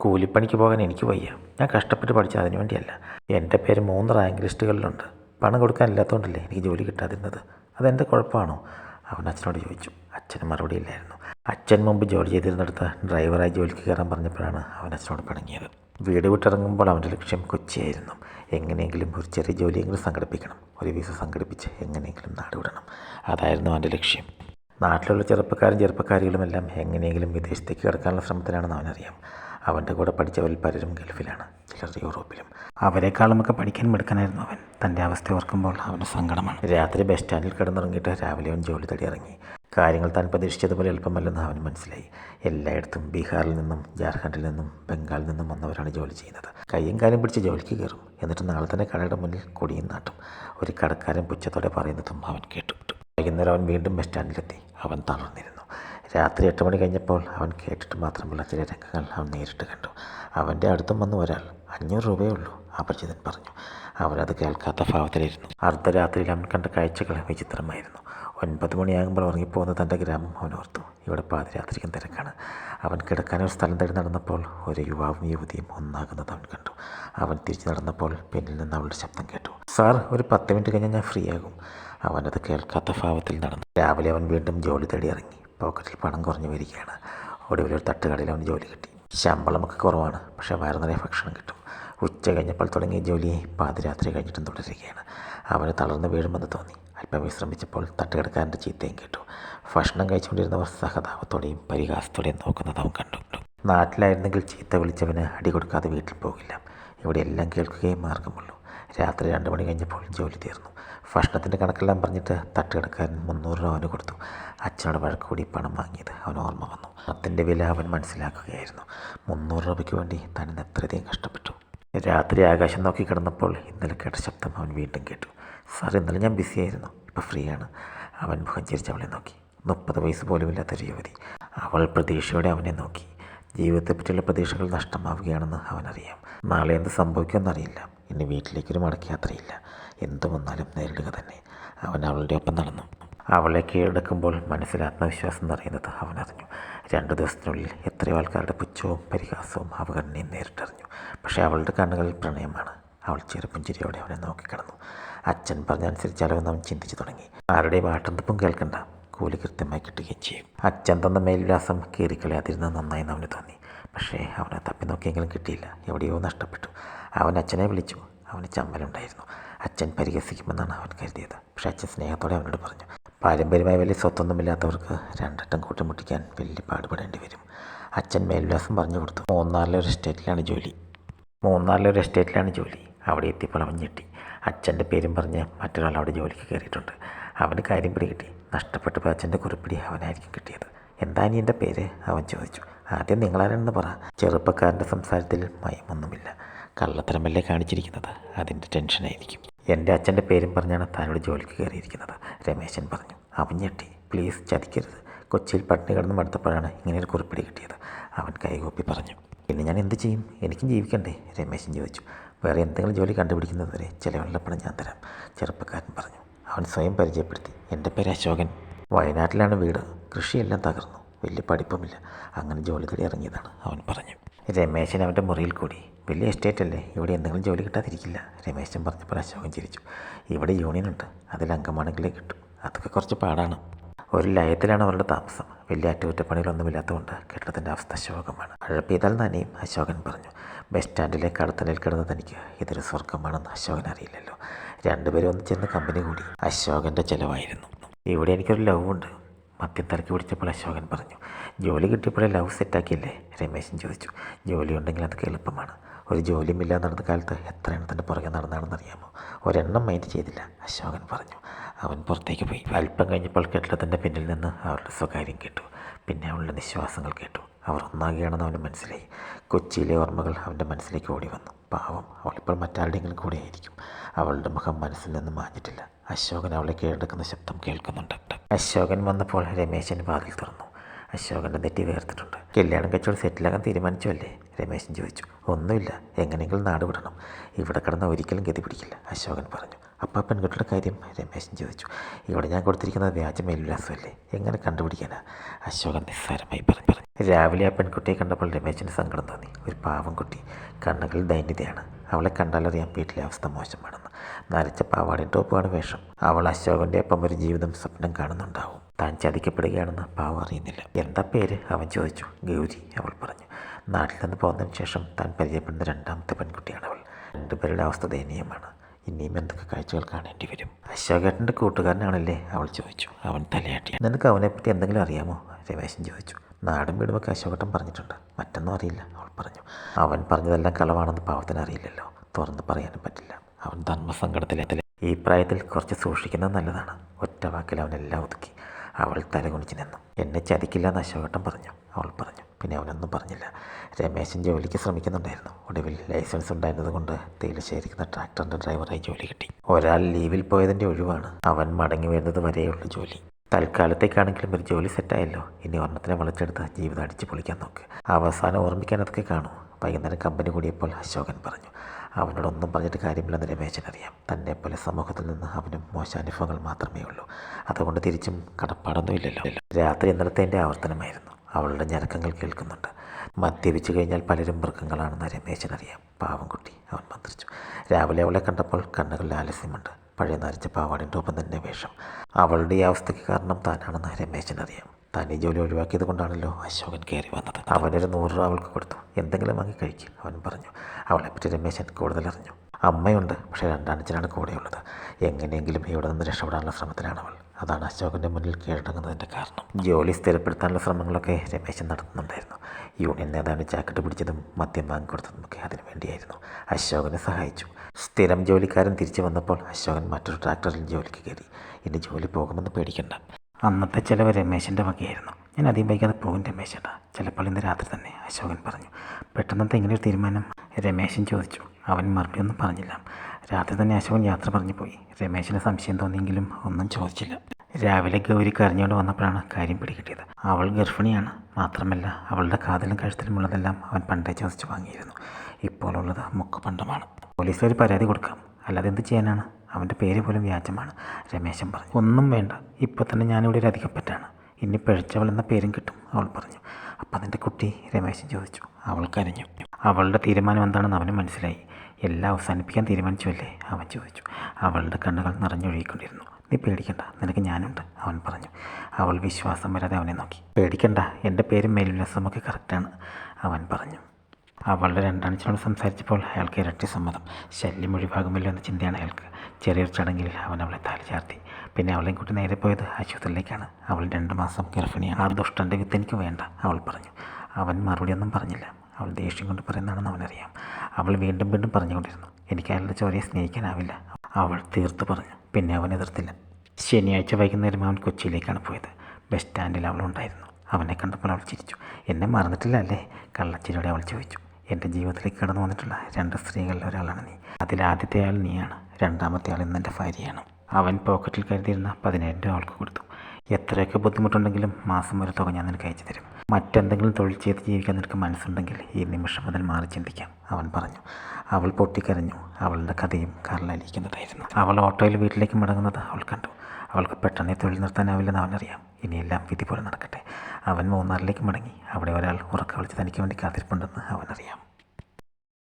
കൂലിപ്പണിക്ക് പോകാൻ എനിക്ക് വയ്യ. ഞാൻ കഷ്ടപ്പെട്ട് പഠിച്ച അതിനു വേണ്ടിയല്ല. എന്റെ പേര് മൂന്ന് റാങ്ക് ലിസ്റ്റുകളിലുണ്ട്. പണം കൊടുക്കാനില്ലാത്തതുകൊണ്ടല്ലേ എനിക്ക് ജോലി കിട്ടാതിരുന്നത്? അതെന്റെ കുഴപ്പമാണോ? അവൻ അച്ഛനോട് ചോദിച്ചു. അച്ഛന് മറുപടി ഇല്ലായിരുന്നു. അച്ഛൻ മുമ്പ് ജോലി ചെയ്തിരുന്നിടത്ത് ഡ്രൈവറായി ജോലിക്ക് കയറാൻ പറഞ്ഞപ്പോഴാണ് അവൻ അച്ഛനോട് പിണങ്ങിയത്. വീട് വിട്ടിറങ്ങുമ്പോൾ അവന്റെ ലക്ഷ്യം കൊച്ചിയായിരുന്നു. എങ്ങനെയെങ്കിലും ഒരു ചെറിയ ജോലിയെങ്കിലും സംഘടിപ്പിക്കണം. ഒരു വിസ സംഘടിപ്പിച്ച് എങ്ങനെയെങ്കിലും നാടുവിടണം. അതായിരുന്നു അവന്റെ ലക്ഷ്യം. നാട്ടിലുള്ള ചെറുപ്പക്കാരും ചെറുപ്പക്കാരികളുമെല്ലാം എങ്ങനെയെങ്കിലും വിദേശത്തേക്ക് കിടക്കാനുള്ള ശ്രമത്തിലാണെന്ന് അവനറിയാം. അവന്റെ കൂടെ പഠിച്ചവരിൽ പലരും ഗൾഫിലാണ് ചിലർ യൂറോപ്പിലും. അവരെക്കാളുമൊക്കെ പഠിക്കാൻ മിടുക്കനായിരുന്നു അവൻ. തന്റെ അവസ്ഥ ഓർക്കുമ്പോൾ അവന് സങ്കടമാണ്. രാത്രി ബസ് സ്റ്റാൻഡിൽ കിടന്നുറങ്ങിയിട്ട് രാവിലെ അവൻ ജോലി തടി ഇറങ്ങി. കാര്യങ്ങൾ താൻ പ്രതീക്ഷിച്ചതുപോലെ എളുപ്പമല്ലെന്ന് അവന് മനസ്സിലായി. എല്ലായിടത്തും ബീഹാറിൽ നിന്നും ജാർഖണ്ഡിൽ നിന്നും ബംഗാളിൽ നിന്നും വന്നവരാണ് ജോലി ചെയ്യുന്നത്. കയ്യും കാലും പിടിച്ച് ജോലിക്ക് കയറും. എന്നിട്ട് നാളെ തന്നെ കടയുടെ മുന്നിൽ കൊടിയും നാട്ടും. ഒരു കടക്കാരൻ പുച്ഛത്തോടെ പറയുന്നതും അവൻ കേട്ടു വൈകുന്നേരം അവൻ വീണ്ടും ബസ് സ്റ്റാൻഡിലെത്തി. അവൻ തളർന്നിരുന്നു. രാത്രി എട്ട് മണി കഴിഞ്ഞപ്പോൾ അവൻ കേട്ടിട്ട് മാത്രമുള്ള ചില രംഗങ്ങൾ അവൻ നേരിട്ട് കണ്ടു. അവന്റെ അടുത്തും വന്നു ഒരാൾ അഞ്ഞൂറ് രൂപയേ ഉള്ളൂ അപരിചിതൻ പറഞ്ഞു. അവനത് കേൾക്കാത്ത ഭാവത്തിലിരുന്നു അർദ്ധരാത്രിയിൽ അവൻ കണ്ട കാഴ്ചകൾ വിചിത്രമായിരുന്നു. ഒൻപത് മണിയാകുമ്പോൾ ഉറങ്ങിപ്പോകുന്ന തന്റെ ഗ്രാമം അവൻ ഓർത്തു. ഇവിടെ പാതിരാത്രിക്കും തിരക്കാണ്. അവൻ കിടക്കാനൊരു സ്ഥലം തേടി നടന്നപ്പോൾ ഒരു യുവാവും യുവതിയും ഒന്നാകുന്നത് അവൻ കണ്ടു. അവൻ തിരിച്ചു നടന്നപ്പോൾ പിന്നിൽ നിന്ന് അവളുടെ ശബ്ദം കേട്ടു. സാർ ഒരു പത്ത് മിനിറ്റ് കഴിഞ്ഞാൽ ഞാൻ ഫ്രീ ആകും അവനത് കേൾക്കാത്ത ഭാവത്തിൽ നടന്നു. രാവിലെ അവൻ വീണ്ടും ജോലി തേടി ഇറങ്ങി. പോക്കറ്റിൽ പണം കുറഞ്ഞു വരികയാണ്. ഒടുവിലൊരു തട്ടുകടയിൽ അവന് ജോലി കിട്ടി. ശമ്പളം ശമ്പളമൊക്കെ കുറവാണ്. പക്ഷേ വയറു നിറയെ ഭക്ഷണം കിട്ടും. ഉച്ച കഴിഞ്ഞപ്പോൾ തുടങ്ങിയ ജോലി പാതിരാത്രി കഴിഞ്ഞിട്ടും തുടരുകയാണ്. അവന് തളർന്ന് വീഴുമെന്ന് തോന്നി. അല്പം വിശ്രമിച്ചപ്പോൾ തട്ടുകടക്കാരന്റെ ചീത്തയും കേട്ടു. ഭക്ഷണം കഴിച്ചുകൊണ്ടിരുന്നവർ സഹതാപത്തോടെയും പരിഹാസത്തോടെയും നോക്കുന്നത് അവൻ കണ്ടു. നാട്ടിലായിരുന്നെങ്കിൽ ചീത്ത വിളിച്ചവന് അടി കൊടുക്കാതെ വീട്ടിൽ പോകില്ല. ഇവിടെ എല്ലാം കേൾക്കുകയും മാർഗമുള്ളൂ. രാത്രി രണ്ട് മണി കഴിഞ്ഞപ്പോൾ ജോലി തീർന്നു. ഭക്ഷണത്തിന്റെ കണക്കെല്ലാം പറഞ്ഞിട്ട് തട്ടുകടക്കാരൻ മുന്നൂറ് രൂപ അവന് കൊടുത്തു. അച്ഛനോട് വഴക്ക് കൂടി പണം വാങ്ങിയത് അവൻ ഓർമ്മ വന്നു. പണത്തിന്റെ വില അവൻ മനസ്സിലാക്കുകയായിരുന്നു. മുന്നൂറ് രൂപയ്ക്ക് വേണ്ടി താൻ ഇന്ന് കഷ്ടപ്പെട്ടു. രാത്രി ആകാശം നോക്കി കിടന്നപ്പോൾ ഇന്നലെ കേട്ട ശബ്ദം അവൻ വീണ്ടും കേട്ടു. സാർ ഇന്നലെ ഞാൻ ബിസിയായിരുന്നു ഇപ്പോൾ ഫ്രീ ആണ്. അവൻ മുഖം ചിരിച്ച് അവളെ നോക്കി. മുപ്പത് വയസ്സ് പോലുമില്ലാത്തൊരു യുവതി. അവൾ പ്രതീക്ഷയോടെ അവനെ നോക്കി. ജീവിതത്തെപ്പറ്റിയുള്ള പ്രതീക്ഷകൾ നഷ്ടമാവുകയാണെന്ന് അവനറിയാം. നാളെ എന്ത് സംഭവിക്കുമെന്നറിയില്ല ഇനി വീട്ടിലേക്കൊരു മടക്കയാത്രയില്ല എന്തു വന്നാലും നേരിടുക തന്നെ. അവൻ അവളുടെ ഒപ്പം നടന്നു. അവളെ കീഴടക്കുമ്പോൾ മനസ്സിൽ ആത്മവിശ്വാസം നിറയുന്നത് അവൻ അറിഞ്ഞു രണ്ടു ദിവസത്തിനുള്ളിൽ എത്രയോ ആൾക്കാരുടെ പുച്ഛവും പരിഹാസവും അവഗണനയും നേരിട്ടറിഞ്ഞു. പക്ഷേ അവളുടെ കണ്ണുകളിൽ പ്രണയമാണ്. അവൾ ചെറുപ്പുഞ്ചിരിയോടെ അവനെ നോക്കിക്കിടന്നു. അച്ഛൻ പറഞ്ഞനുസരിച്ച് അവൻ ചിന്തിച്ചു തുടങ്ങി. ആരുടെയും ആട്ടന്തപ്പും കേൾക്കണ്ട. കൂലി കൃത്യമായി കിട്ടുകയും ചെയ്യും. അച്ഛൻ തന്ന മേൽവിലാസം കീറിക്കളയാതിരുന്നത് നന്നായി അവന് തോന്നി. പക്ഷേ അവനെ തപ്പി നോക്കിയെങ്കിലും കിട്ടിയില്ല. എവിടെയോ നഷ്ടപ്പെട്ടു. അവൻ അച്ഛനെ വിളിച്ചു. അവന് ചമ്മലുണ്ടായിരുന്നു. അച്ഛൻ പരിഹസിക്കുമെന്നാണ് അവൻ കരുതിയത്. പക്ഷേ അച്ഛൻ സ്നേഹത്തോടെ അവനോട് പറഞ്ഞു പാരമ്പര്യമായി വലിയ സ്വത്തൊന്നുമില്ലാത്തവർക്ക് രണ്ടട്ടം കൂട്ടിമുട്ടിക്കാൻ വലിയ പാടുപെടേണ്ടി വരും. അച്ഛൻ മേൽവിലാസം പറഞ്ഞു കൊടുത്തു മൂന്നാറിലെ ഒരു എസ്റ്റേറ്റിലാണ് ജോലി. മൂന്നാറിലെ ഒരു എസ്റ്റേറ്റിലാണ് ജോലി. അവിടെ എത്തിയപ്പോൾ അവൻ ഞെട്ടി. അച്ഛന്റെ പേരും പറഞ്ഞ് മറ്റൊരാൾ അവിടെ ജോലിക്ക് കയറിയിട്ടുണ്ട്. അവന് കാര്യം പിടികിട്ടി. നഷ്ടപ്പെട്ട അച്ഛന്റെ കുറിപ്പിടി അവനായിരിക്കും കിട്ടിയത്. എന്താ നീ എന്റെ പേര്? അവൻ ചോദിച്ചു. ആദ്യം നിങ്ങളാരെന്ന് പറ. ചെറുപ്പക്കാരന്റെ സംസാരത്തിൽ മയമൊന്നുമില്ല. കള്ളത്തരമല്ലേ കാണിച്ചിരിക്കുന്നത്? അതിന്റെ ടെൻഷനായിരിക്കും. എന്റെ അച്ഛന്റെ പേരും പറഞ്ഞാണ് താനോട് ജോലിക്ക് കയറിയിരിക്കുന്നത് രമേശൻ പറഞ്ഞു. അവൻ ഞെട്ടി. പ്ലീസ് ചതിക്കരുത്. കൊച്ചിയിൽ പട്ടിണി കിടന്ന് മടുത്തപ്പോഴാണ് ഇങ്ങനെയൊരു കുറിപ്പിടി കിട്ടിയത് അവൻ കൈകൂപ്പി പറഞ്ഞു. പിന്നെ ഞാൻ എന്ത് ചെയ്യും? എനിക്കും ജീവിക്കണ്ടേ? രമേശൻ ചോദിച്ചു. വേറെ എന്തെങ്കിലും ജോലി കണ്ടുപിടിക്കുന്നത് വരെ ചിലവുള്ള പണം ഞാൻ തരാം ചെറുപ്പക്കാരൻ പറഞ്ഞു. അവൻ സ്വയം പരിചയപ്പെടുത്തി. എന്റെ പേര് അശോകൻ. വയനാട്ടിലാണ് വീട്. കൃഷിയെല്ലാം തകർന്നു. വലിയ പഠിപ്പുമില്ല. അങ്ങനെ ജോലി തേടി ഇറങ്ങിയതാണ് അവൻ പറഞ്ഞു. രമേശൻ അവന്റെ മുറിയിൽ കൂടി. വലിയ എസ്റ്റേറ്റ് അല്ലേ? ഇവിടെ എന്തെങ്കിലും ജോലി കിട്ടാതിരിക്കില്ല രമേശൻ പറഞ്ഞപ്പോൾ അശോകൻ ചിരിച്ചു. ഇവിടെ യൂണിയൻ ഉണ്ട് അതിൽ അംഗമാണെങ്കിലേ കിട്ടും. അതൊക്കെ കുറച്ച് പാടാണ്. ഒരു ലയത്തിലാണ് അവരുടെ താമസം. വലിയ അറ്റകുറ്റപ്പണികളൊന്നുമില്ലാത്തതുകൊണ്ട് കെട്ടിടത്തിന്റെ അവസ്ഥ ശോകമാണ് മഴ പെയ്താൽ നനയും അശോകൻ പറഞ്ഞു. ബസ് സ്റ്റാൻഡിലെ കടത്തലിൽ കിടന്ന് തനിക്ക് ഇതൊരു സ്വർഗമാണെന്ന് അശോകൻ അറിയില്ലല്ലോ രണ്ടുപേരും ഒന്ന് ചെന്ന് കമ്പനി കൂടി. അശോകന്റെ ചിലവായിരുന്നു. ഇവിടെ എനിക്കൊരു ലവ് ഉണ്ട്. മദ്യം തിരക്കി പിടിച്ചപ്പോൾ അശോകൻ പറഞ്ഞു ജോലി കിട്ടിയപ്പോഴേ ലവ് സെറ്റാക്കിയില്ലേ രമേശൻ ചോദിച്ചു ജോലി ഉണ്ടെങ്കിൽ അതൊക്കെ എളുപ്പമാണ്. ഒരു ജോലിയുമില്ല നടന്ന കാലത്ത് എത്ര എണ്ണത്തിന്റെ പുറകെ നടന്നാണെന്ന് അറിയാമോ? ഒരെണ്ണം മൈൻഡ് ചെയ്തില്ല അശോകൻ പറഞ്ഞു. അവൻ പുറത്തേക്ക് പോയി. അല്പം കഴിഞ്ഞപ്പോൾ കെട്ടിടത്തിന്റെ പിന്നിൽ നിന്ന് അവരുടെ സ്വകാര്യം കേട്ടു. പിന്നെ അവളുടെ നിശ്വാസങ്ങൾ കേട്ടു. അവർ ഒന്നാകുകയാണെന്ന് അവന് മനസ്സിലായി. കൊച്ചിയിലെ ഓർമ്മകൾ അവന്റെ മനസ്സിലേക്ക് ഓടി വന്നു. പാവം അവളിപ്പോൾ മറ്റാരുടെയെങ്കിലും കൂടെ ആയിരിക്കും അവളുടെ മുഖം മനസ്സിൽ നിന്ന് മാഞ്ഞിട്ടില്ല. അശോകൻ അവളെ കീഴടക്കുന്ന ശബ്ദം കേൾക്കുന്നുണ്ട്. അശോകൻ വന്നപ്പോൾ രമേശൻ വാതിൽ തുറന്നു. അശോകന്റെ നെറ്റി വേർത്തിട്ടുണ്ട്. കല്യാണം കഴിച്ചോട് സെറ്റിലാകാൻ തീരുമാനിച്ചു അല്ലേ രമേശൻ ചോദിച്ചു. ഒന്നുമില്ല. എങ്ങനെയെങ്കിലും നാട് വിടണം. ഇവിടെ കിടന്ന ഒരിക്കലും ഗതി പിടിക്കില്ല. അശോകൻ പറഞ്ഞു. അപ്പോൾ പെൺകുട്ടിയുടെ കാര്യം രമേശൻ ചോദിച്ചു. ഇവിടെ ഞാൻ കൊടുത്തിരിക്കുന്നത് വ്യാജ മേൽവിലാസമല്ലേ എങ്ങനെ കണ്ടുപിടിക്കാനാ? അശോകൻ നിസ്സാരമായി പറഞ്ഞു പറഞ്ഞു. രാവിലെ ആ പെൺകുട്ടിയെ കണ്ടപ്പോൾ രമേശിന് സങ്കടം തോന്നി. ഒരു പാവം കുട്ടി. കണ്ണുകളിൽ ദൈന്യതയാണ്. അവളെ കണ്ടാലറിയാം വീട്ടിലെ അവസ്ഥ മോശമാണെന്ന്. നരച്ച പാവാടി ടോപ്പുമാണ് വേഷം. അവൾ അശോകന്റെ ഒപ്പം ഒരു ജീവിതം സ്വപ്നം കാണുന്നുണ്ടാവും. താൻ ചതിക്കപ്പെടുകയാണെന്ന് പാവ അറിയുന്നില്ല. എന്താ പേര്? അവൻ ചോദിച്ചു. ഗൗരി അവൾ പറഞ്ഞു. നാട്ടിൽ നിന്ന് പോകുന്നതിന് ശേഷം താൻ പരിചയപ്പെടുന്ന രണ്ടാമത്തെ പെൺകുട്ടിയാണ് അവൾ രണ്ടുപേരുടെ അവസ്ഥ ദയനീയമാണ്. ഇനിയും എന്തൊക്കെ കാഴ്ചകൾ കാണേണ്ടി വരും? അശോകേട്ടന്റെ കൂട്ടുകാരനാണല്ലേ? അവൾ ചോദിച്ചു. അവൻ തലയാട്ടി നിനക്ക് അവനെപ്പറ്റി എന്തെങ്കിലും അറിയാമോ? രമേശൻ ചോദിച്ചു. നാടും വീടുമൊക്കെ അശോകട്ടം പറഞ്ഞിട്ടുണ്ട്. മറ്റൊന്നും അറിയില്ല അവൾ പറഞ്ഞു. അവൻ പറഞ്ഞതെല്ലാം കളവാണെന്ന് പാവത്തിന് അറിയില്ലല്ലോ. തുറന്ന് പറയാനും പറ്റില്ല. അവൻ ധർമ്മസങ്കടത്തിലെ ഈ പ്രായത്തിൽ കുറച്ച് സൂക്ഷിക്കുന്നത് നല്ലതാണ്. ഒറ്റവാക്കിൽ അവനെല്ലാം ഒതുക്കി അവൾ തലകുണിച്ച് നിന്നു. എന്നെ ചതിക്കില്ല എന്ന് അശോകട്ടം പറഞ്ഞു. അവൾ പറഞ്ഞു. പിന്നെ അവനൊന്നും പറഞ്ഞില്ല. രമേശൻ ജോലിക്ക് ശ്രമിക്കുന്നുണ്ടായിരുന്നു. ഒടുവിൽ ലൈസൻസ് ഉണ്ടായിരുന്നതുകൊണ്ട് തേലശ്ശേരിക്കുന്ന ട്രാക്ടറിന്റെ ഡ്രൈവറായി ജോലി കിട്ടി. ഒരാൾ ലീവിൽ പോയതിന്റെ ഒഴിവാണ് അവൻ മടങ്ങി വരുന്നത് വരെയുള്ള ജോലി. തൽക്കാലത്തേക്കാണെങ്കിലും ഒരു ജോലി സെറ്റായല്ലോ ഇനി ഒരെണ്ണത്തിനെ വളച്ചെടുത്ത് ജീവിതം അടിച്ചു പൊളിക്കാൻ നോക്ക്. അവസാനം ഓർമ്മിക്കാൻ അതൊക്കെ കാണൂ. വൈകുന്നേരം കമ്പനി കൂടിയപ്പോൾ അശോകൻ പറഞ്ഞു അവനോടൊന്നും പറഞ്ഞിട്ട് കാര്യമില്ലെന്ന് രമേശൻ അറിയാം. തന്നെ പോലെ സമൂഹത്തിൽ നിന്ന് അവനും മോശാനുഭവങ്ങൾ മാത്രമേ ഉള്ളൂ അതുകൊണ്ട് തിരിച്ചും കടപ്പാടൊന്നും ഇല്ലല്ലോ. രാത്രി ഇന്നലത്തെ എന്റെ ആവർത്തനമായിരുന്നു. അവളുടെ ഞരക്കങ്ങൾ കേൾക്കുന്നുണ്ട്. മദ്യപിച്ചു കഴിഞ്ഞാൽ പലരും മൃഗങ്ങളാണെന്ന് രമേശൻ അറിയാം. പാവം കുട്ടി. അവൻ മന്ത്രിച്ചു. രാവിലെ അവളെ കണ്ടപ്പോൾ കണ്ണുകളിൽ ആലസ്യമുണ്ട് പഴയ നരച്ച പാവാടിന്റെ ഒപ്പം തന്നെ വേഷം. അവളുടെ ഈ അവസ്ഥയ്ക്ക് കാരണം താനാണെന്ന് രമേശൻ അറിയാം. താൻ ഈ ജോലി ഒഴിവാക്കിയത് കൊണ്ടാണല്ലോ അശോകൻ കയറി വന്നത്. അവനൊരു നൂറ് രൂപ അവൾക്ക് കൊടുത്തു. എന്തെങ്കിലും വാങ്ങി കഴിക്കും അവൻ പറഞ്ഞു. അവളെപ്പറ്റി രമേശൻ കൂടുതൽ അറിഞ്ഞു. അമ്മയുണ്ട് പക്ഷേ രണ്ടാണച്ചനാണ് കൂടെയുള്ളത്. എങ്ങനെയെങ്കിലും ഇവിടെ നിന്ന് രക്ഷപ്പെടാനുള്ള ശ്രമത്തിലാണ് അവൾ. അതാണ് അശോകന്റെ മുന്നിൽ കീഴടങ്ങുന്നതിന്റെ കാരണം. ജോലി സ്ഥിരപ്പെടുത്താനുള്ള ശ്രമങ്ങളൊക്കെ രമേശൻ നടത്തുന്നുണ്ടായിരുന്നു. യൂണിയൻ നേതാവിന് ജാക്കറ്റ് പിടിച്ചതും മദ്യം വാങ്ങിക്കൊടുത്തതുമൊക്കെ അതിനു വേണ്ടിയായിരുന്നു. അശോകനെ സഹായിച്ചു. സ്ഥിരം ജോലിക്കാരൻ തിരിച്ചു വന്നപ്പോൾ അശോകൻ മറ്റൊരു ട്രാക്ടറിൽ ജോലിക്ക് കയറി. ഇനി ജോലി പോകുമെന്ന് പേടിക്കണ്ട. അന്നത്തെ ചിലവ് രമേശന്റെ വകയായിരുന്നു. ഞാൻ അധികം വൈകാതെ പോകും രമേശേട്ടാ. ചിലപ്പോൾ ഇന്ന് രാത്രി തന്നെ അശോകൻ പറഞ്ഞു. പെട്ടെന്നത്തെ ഇങ്ങനെ ഒരു തീരുമാനം? രമേശൻ ചോദിച്ചു. അവൻ മറുപടി ഒന്നും പറഞ്ഞില്ല. രാത്രി തന്നെ അശോകൻ യാത്ര പറഞ്ഞു പോയി. രമേശിന് സംശയം തോന്നിയെങ്കിലും ഒന്നും ചോദിച്ചില്ല. രാവിലെ ഗൗരി കരഞ്ഞുകൊണ്ട് വന്നപ്പോഴാണ് കാര്യം പിടികിട്ടിയത്. അവൾ ഗർഭിണിയാണ്. മാത്രമല്ല അവളുടെ കാതിലും കഴുത്തിലുമുള്ളതെല്ലാം അവൻ പണ്ടേ ചോദിച്ചു വാങ്ങിയിരുന്നു. ഇപ്പോൾ ഉള്ളത് മുക്കുപണ്ടമാണ് പോലീസ് ഒരു പരാതി കൊടുക്കാം. അല്ലാതെ എന്ത് ചെയ്യാനാണ്? അവന്റെ പേര് പോലും വ്യാജമാണ്. രമേശൻ പറഞ്ഞു ഒന്നും വേണ്ട. ഇപ്പോൾ തന്നെ ഞാനിവിടെ ഒരു അധികപ്പറ്റാണ് ഇനി പിഴച്ചവൾ എന്ന പേരും കിട്ടും അവൾ പറഞ്ഞു. അപ്പം അതിന്റെ കുട്ടി രമേശൻ ചോദിച്ചു. അവൾ കരഞ്ഞു. അവളുടെ തീരുമാനം എന്താണെന്ന് അവന് മനസ്സിലായി. എല്ലാം അവസാനിപ്പിക്കാൻ തീരുമാനിച്ചുവല്ലേ? അവൻ ചോദിച്ചു. അവളുടെ കണ്ണുകൾ നിറഞ്ഞൊഴുകിക്കൊണ്ടിരുന്നു. നീ പേടിക്കണ്ട നിനക്ക് ഞാനുണ്ട് അവൻ പറഞ്ഞു. അവൾ വിശ്വാസം വരാതെ അവനെ നോക്കി. പേടിക്കണ്ട എന്റെ പേര് മേൽവിലാസമൊക്കെ കറക്റ്റാണ് അവൻ പറഞ്ഞു. അവളുടെ രണ്ടാഴ്ചയോട് സംസാരിച്ചപ്പോൾ അയാൾക്ക് ഇരട്ടി സമ്മതം. ശല്യം ഒഴിവാകുമല്ലോ എന്ന ചിന്തയാണ് അയാൾക്ക്. ചെറിയൊരു ചടങ്ങിൽ അവൻ അവളെ താലി ചാർത്തി. പിന്നെ അവളെയും കൂട്ടി നേരെ പോയത് ആശുപത്രിയിലേക്കാണ്. അവൾ രണ്ട് മാസം ഗർഭിണിയാണ്. ആ ദുഷ്ടന്റെ വിത്ത് എനിക്ക് വേണ്ട അവൾ പറഞ്ഞു. അവൻ മറുപടിയൊന്നും പറഞ്ഞില്ല. അവൾ ദേഷ്യം കൊണ്ട് പറയുന്നതാണെന്ന് അവനറിയാം. അവൾ വീണ്ടും വീണ്ടും പറഞ്ഞുകൊണ്ടിരുന്നു. എനിക്ക് അയാളുടെ ചോരയെ സ്നേഹിക്കാനാവില്ല. അവൾ തീർത്തു പറഞ്ഞു. പിന്നെ അവൻ എതിർത്തില്ല. ശനിയാഴ്ച വൈകുന്നേരം അവൻ കൊച്ചിയിലേക്കാണ് പോയത്. ബസ് സ്റ്റാൻഡിൽ അവളുണ്ടായിരുന്നു അവനെ കണ്ടപ്പോൾ അവൾ ചിരിച്ചു. എന്നെ മറന്നിട്ടില്ല അല്ലേ? കള്ളച്ചിരിയോടെ അവൾ ചോദിച്ചു. എന്റെ ജീവിതത്തിലേക്ക് കടന്നു വന്നിട്ടുള്ള രണ്ട് സ്ത്രീകളിൽ ഒരാളാണ് നീ. അതിൽ ആദ്യത്തെ ആൾ നീയാണ്. രണ്ടാമത്തെ ആൾ ഇന്ന് എന്റെ ഭാര്യയാണ്. അവൻ പോക്കറ്റിൽ കരുതിയിരുന്ന പതിനായിരം രൂപ അവൾക്ക് കൊടുത്തു. എത്രയൊക്കെ ബുദ്ധിമുട്ടുണ്ടെങ്കിലും മാസം ഒരു തുക ഞാൻ നിനക്ക് അയച്ചു തരും. മറ്റെന്തെങ്കിലും തൊഴിൽ ചെയ്ത് ജീവിക്കാൻ നിനക്ക് മനസ്സുണ്ടെങ്കിൽ ഈ നിമിഷം മുതൽ മാറി ചിന്തിക്കാം. അവൻ പറഞ്ഞു. അവൾ പൊട്ടിക്കരഞ്ഞു. അവളുടെ കഥയും കാറിലലിയിക്കുന്നതായിരുന്നു അവൾ ഓട്ടോയിൽ വീട്ടിലേക്ക് മടങ്ങുന്നത് അവൾ കണ്ടു. അവൾക്ക് പെട്ടെന്ന് തൊഴിൽ നിർത്താനാവില്ലെന്ന് അവനറിയാം. ഇനിയെല്ലാം വിധി പോലെ നടക്കട്ടെ. അവൻ മൂന്നാറിലേക്ക് മടങ്ങി. അവിടെ ഒരാൾ ഉറക്ക വിളിച്ച് തനിക്ക് വേണ്ടി കാത്തിരിപ്പുണ്ടെന്ന് അവനറിയാം.